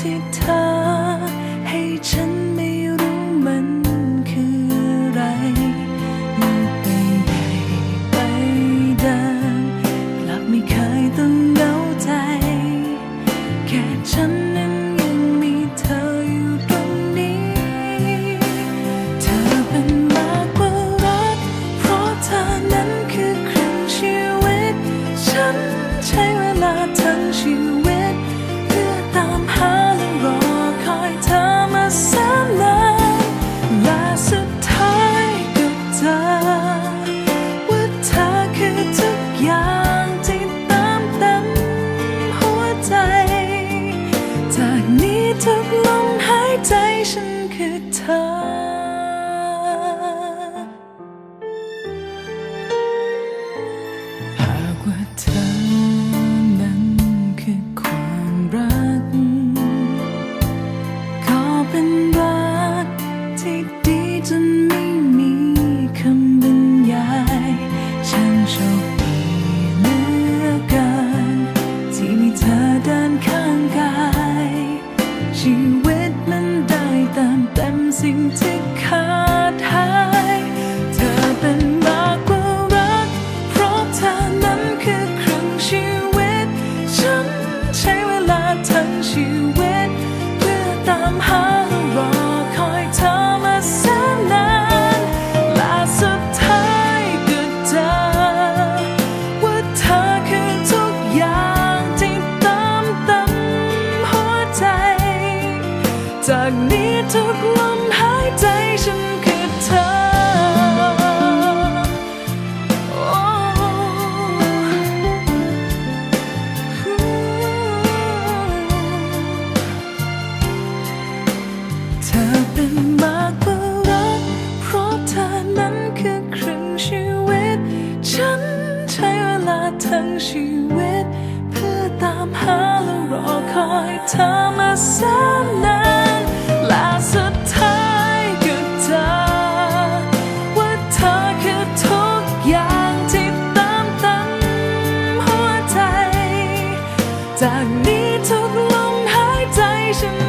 ที่เธอ สิ่งที่ขาดหาย เธอเป็นมากกว่ารัก เพราะเธอนั้นคือครั้งชีวิต ฉันใช้เวลาทั้งชีวิต เพื่อตามหารอคอยเธอมาแสนนานละสุดท้ายก็เจอว่าเธอคือทุกอย่างที่เติมเต็มหัวใจ จากนี้ทุกลม ฉันคือเธอ เธอเป็นมากกว่ารัก เพราะเธอนั้นคือครึ่งชีวิต ฉันใช้เวลาทั้งชีวิต เพื่อตามหาและรอคอยเธอมาแสนนาน ทุกลมหายใจฉัน